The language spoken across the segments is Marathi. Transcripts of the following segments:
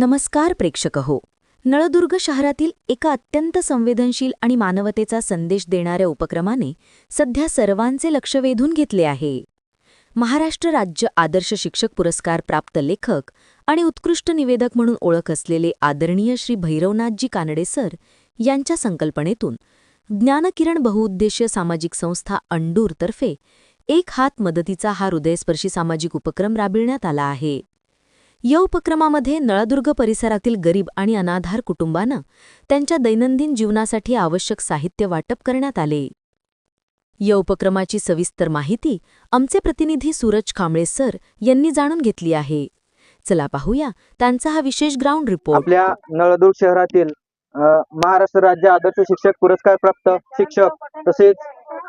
नमस्कार प्रेक्षक हो. नळदुर्ग शहरातील एका अत्यंत संवेदनशील आणि मानवतेचा संदेश देणाऱ्या उपक्रमाने सध्या सर्वांचे लक्ष वेधून घेतले आहे. महाराष्ट्र राज्य आदर्श शिक्षक पुरस्कार प्राप्त लेखक आणि उत्कृष्ट निवेदक म्हणून ओळख असलेले आदरणीय श्री भैरवनाथजी कानडे सर यांच्या संकल्पनेतून ज्ञानकिरण बहुउद्देशीय सामाजिक संस्था अंडूरतर्फे एक हात मदतीचा हा हृदयस्पर्शी सामाजिक उपक्रम राबविण्यात आला आहे. या उपक्रमामध्ये नळदुर्ग परिसरातील गरीब आणि अनाधार कुटुंबांना त्यांच्या दैनंदिन जीवनासाठी आवश्यक साहित्य वाटप करण्यात आले. या उपक्रमाची सविस्तर माहिती आमचे प्रतिनिधी सूरज कांबळे सर यांनी जाणून घेतली आहे. चला पाहूया त्यांचा हा विशेष ग्राउंड रिपोर्ट आपल्या नळदुर्ग शहरातील महाराष्ट्र राज्य आदर्श शिक्षक पुरस्कार प्राप्त शिक्षक तसेच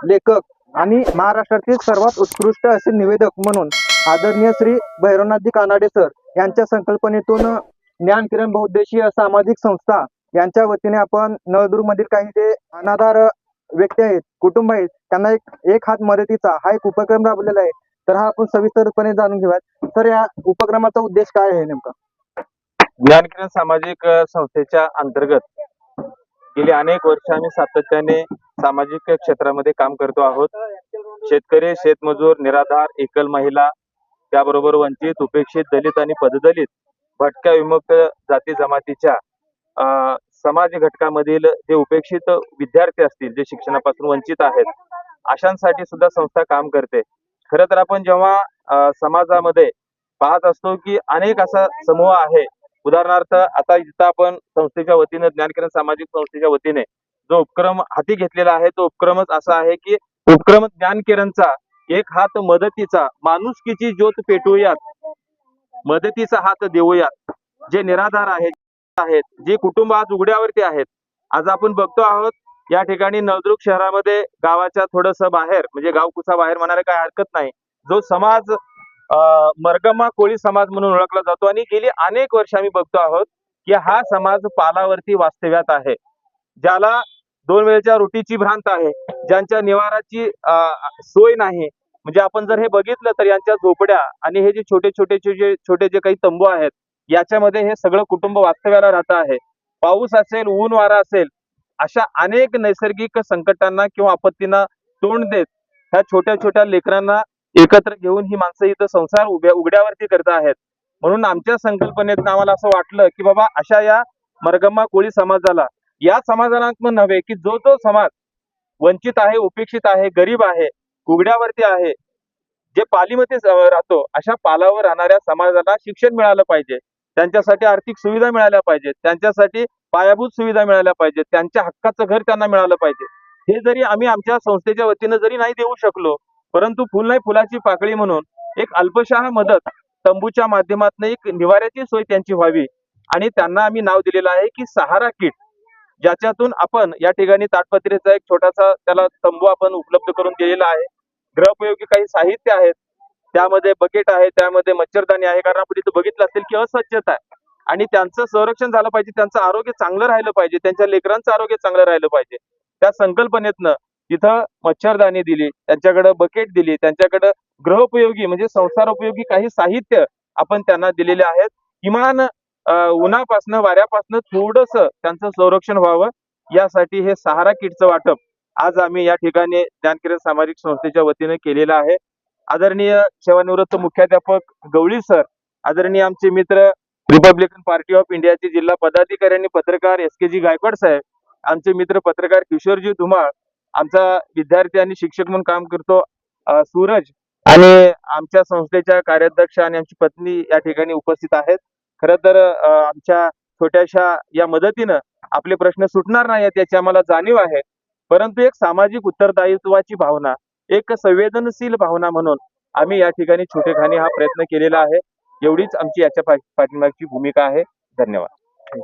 लेखक आणि महाराष्ट्रातील सर्वात उत्कृष्ट असे निवेदक म्हणून आदरणीय श्री भैरवनाथजी कानाडे सर यांच्या संकल्पनेतून ज्ञान किरण बहुउद्देशीय सामाजिक संस्था यांच्या वतीने आपण नळदुर्ग मधील काही जे अनाधार व्यक्ती आहेत कुटुंब आहेत त्यांना एक एक हात मदतीचा हा एक उपक्रम राबवलेला आहे. तर हा आपण सविस्तरपणे जाणून घेऊयात. तर या उपक्रमाचा उद्देश काय आहे नेमका? ज्ञानकिरण सामाजिक संस्थेच्या अंतर्गत गेली अनेक वर्ष आम्ही सातत्याने सामाजिक क्षेत्रामध्ये काम करतो आहोत. शेतकरी शेतमजूर निराधार एकल महिला त्याबरोबर वंचित उपेक्षित दलित आणि पददलित भटक्या विमुक्त जाती जमातीच्या अ, समाज घटकामधील जे उपेक्षित विद्यार्थी असतील जे शिक्षणापासून वंचित आहेत अशांसाठी सुद्धा संस्था काम करते. खर तर आपण जेव्हा समाजामध्ये पाहत असतो की अनेक असा समूह आहे उदाहरणार्थ आता इथं आपण संस्थेच्या वतीने ज्ञानकिरण सामाजिक संस्थेच्या वतीने जो उपक्रम हाती घेतलेला आहे तो उपक्रमच असा आहे की उपक्रम ज्ञानकिरणचा एक हात मदतीचा माणुसकीची ज्योत पेटवूयात मदतीचा हात देऊयात. जे निराधार आहेत आहेत जे कुटुंब आज उघड्यावरती आहेत. आज आपण बघतो आहोत या ठिकाणी नळदुर्ग शहरामध्ये गावाच्या थोडस बाहेर म्हणजे गावकुसा बाहेर म्हणायला काही हरकत नाही. जो समाज अं, मरगमा कोळी समाज म्हणून ओळखला जातो आणि गेली अनेक वर्ष आम्ही बघतो आहोत की हा समाज पालावरती वास्तव्यात आहे. ज्याला दोन वेळच्या रोटीची भ्रांत आहे ज्यांच्या निवाराची अं, सोय नाही म्हणजे आपण जर हे बघितलं तर यांच्या झोपड्या आणि हे जे छोटे छोटे जे छोटे जे काही तंबू आहेत याच्यामध्ये हे सगळं कुटुंब वास्तव्याला राहत आहे. पाऊस असेल ऊन वारा असेल अशा अनेक नैसर्गिक संकटांना किंवा आपत्तींना तोंड देत ह्या छोट्या छोट्या लेकरांना एकत्र घेऊन ही माणसं इथं संसार उभ्या उघड्यावरती करत आहेत. म्हणून आमच्या संकल्पनेत आम्हाला असं वाटलं की बाबा अशा या मरगम्मा कोळी समाजाला या समाजाला नव्हे की जो जो समाज वंचित आहे उपेक्षित आहे गरीब आहे उघड्यावरती आहे. जे पालीमध्ये राहतो अशा पालावर राहणाऱ्या समाजाला शिक्षण मिळालं पाहिजे. त्यांच्यासाठी आर्थिक सुविधा मिळाल्या पाहिजेत. त्यांच्यासाठी पायाभूत सुविधा मिळाल्या पाहिजेत. त्यांच्या हक्काचं घर त्यांना मिळालं पाहिजे. हे जरी आम्ही आमच्या संस्थेच्या वतीनं जरी नाही देऊ शकलो परंतु फुल नाही फुलाची पाकळी म्हणून एक अल्पशहा मदत तंबूच्या माध्यमातून एक निवाऱ्याची सोय त्यांची व्हावी. आणि त्यांना आम्ही नाव दिलेलं आहे की सहारा किट. ज्याच्यातून आपण या ठिकाणी ताटपत्रीचा एक छोटासा त्याला तंबू आपण उपलब्ध करून दिलेला आहे. गृहोपयोगी काही साहित्य आहेत. त्यामध्ये बकेट आहे त्यामध्ये मच्छरदाणी आहे. कारण आपण इथं बघितलं असेल की अस्वच्छता आहे. आणि त्यांचं संरक्षण झालं पाहिजे त्यांचं आरोग्य चांगलं राहिलं पाहिजे त्यांच्या लेकरांचं आरोग्य चांगलं राहिलं पाहिजे. त्या संकल्पनेतनं तिथं मच्छरदाणी दिली त्यांच्याकडे बकेट दिली त्यांच्याकडे ग्रहोपयोगी म्हणजे संसारोपयोगी काही साहित्य आपण त्यांना दिलेले आहेत. किमान उन्हापासनं वाऱ्यापासनं थोडस त्यांचं संरक्षण व्हावं. यासाठी हे सहारा किटचं वाटप आज आम्ही या ठिकाणी ज्ञानकिरण सामाजिक संस्थेच्या वतीने केलेलं आहे. आदरणीय सेवानिवृत्त मुख्याध्यापक गवळी सर आदरणीय आमचे मित्र रिपब्लिकन पार्टी ऑफ इंडियाचे जिल्हा पदाधिकारी आणि पत्रकार एस के जी गायकवाड साहेब आमचे मित्र पत्रकार किशोरजी धुमाळ आमचा विद्यार्थी आणि शिक्षक म्हणून काम करतो सूरज आणि आमच्या संस्थेच्या कार्याध्यक्ष आणि आमची पत्नी या ठिकाणी उपस्थित आहेत. खर तर आमच्या छोट्याशा या मदतीनं आपले प्रश्न सुटणार नाहीत याची आम्हाला जाणीव आहे. परंतु एक सामाजिक उत्तरदायित्वाची भावना एक संवेदनशील भावना म्हणून आम्ही या ठिकाणी छोटेखानी हा प्रयत्न केलेला आहे. एवढीच आमची याच्या पा- पाठीमागची भूमिका आहे. धन्यवाद.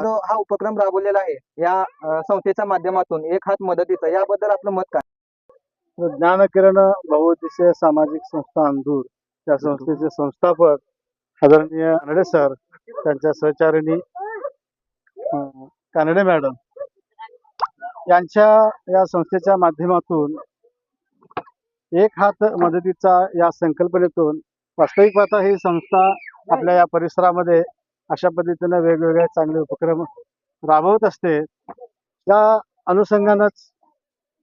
जो हा उपक्रम राबवलेला आहे या संस्थेच्या माध्यमातून एक हात मदतीचा याबद्दल आपलं मत काय? ज्ञानकिरण बहुउद्देशीय सामाजिक संस्था अंधूर त्या संस्थेचे संस्थापक आदरणीय कानडे सर त्यांच्या सहचारिणी कानडे मॅडम यांच्या या संस्थेच्या माध्यमातून एक हात मदतीचा या संकल्पनेतून वास्तविक पाहता ही संस्था आपल्या या परिसरामध्ये अशा पद्धतीनं वेगवेगळे चांगले उपक्रम राबवत असते. त्या अनुषंगानंच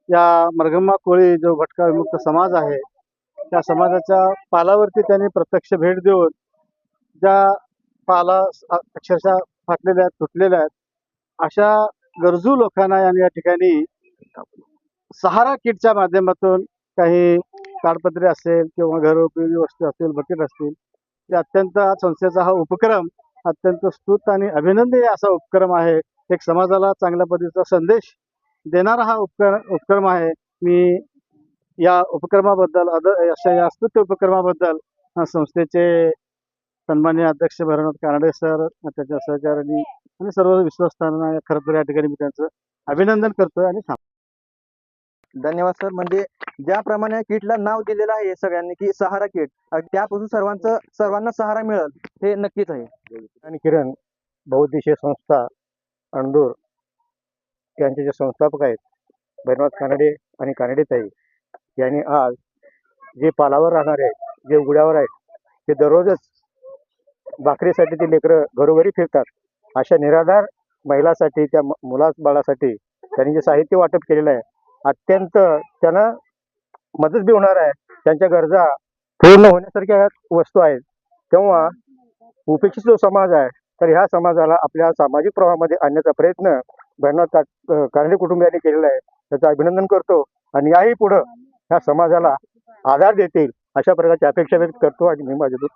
या मरगम्मा कोळी जो भटका विमुक्त समाज आहे त्या समाजाच्या पालावरती त्यांनी प्रत्यक्ष भेट देऊन ज्या पाला अक्षरशः फाटलेल्या आहेत तुटलेल्या आहेत अशा गरजू लोकांना आणि या ठिकाणी सहारा किटच्या माध्यमातून काही ताडपत्रे असेल किंवा घरोपयोगी वस्तू असतील बकेट असतील ते अत्यंत संस्थेचा हा उपक्रम अत्यंत स्तुत आणि अभिनंदनीय असा उपक्रम आहे. एक समाजाला चांगल्या पद्धतीचा संदेश देणारा हा उपकर उपक्रम आहे. मी या उपक्रमाबद्दल अद अशा या स्तुत्य उपक्रमाबद्दल संस्थेचे सन्मान्य अध्यक्ष भरनाथ कानडे सर त्याच्या सहकाऱ्यांनी आणि सर्व विश्वस्तांना खरं तर या ठिकाणी मी त्यांचं अभिनंदन करतोय आणि. धन्यवाद सर म्हणजे ज्याप्रमाणे किटला नाव दिलेलं आहे सगळ्यांनी की सहारा किट त्यापासून सर्वांचं सर्वांना सहारा मिळेल हे नक्कीच आहे आणि किरण बहुउद्देशीय संस्था अणदूर यांचे जे संस्थापक आहेत भैरवनाथ कानडे आणि कानडेताई यांनी आज जे पालावर राहणारे आहेत जे उघड्यावर आहेत ते दररोजच भाकरीसाठी ते लेकरं घरोघरी फिरतात. अशा निराधार महिलासाठी त्या मुला बाळासाठी त्यांनी जे साहित्य वाटप केलेलं आहे अत्यंत त्यांना मदत बी होणार आहे. त्यांच्या गरजा पूर्ण होण्यासारख्या वस्तू आहेत. तेव्हा उपेक्षित जो समाज आहे तर ह्या समाजाला आपल्या सामाजिक प्रवाहामध्ये आणण्याचा प्रयत्न भैरनाथ का कानडे कुटुंबियांनी केलेला आहे. त्याचं अभिनंदन करतो आणि याही पुढं ह्या समाजाला आधार देतील अशा प्रकारची अपेक्षा व्यक्त करतो आणि मी माझ्या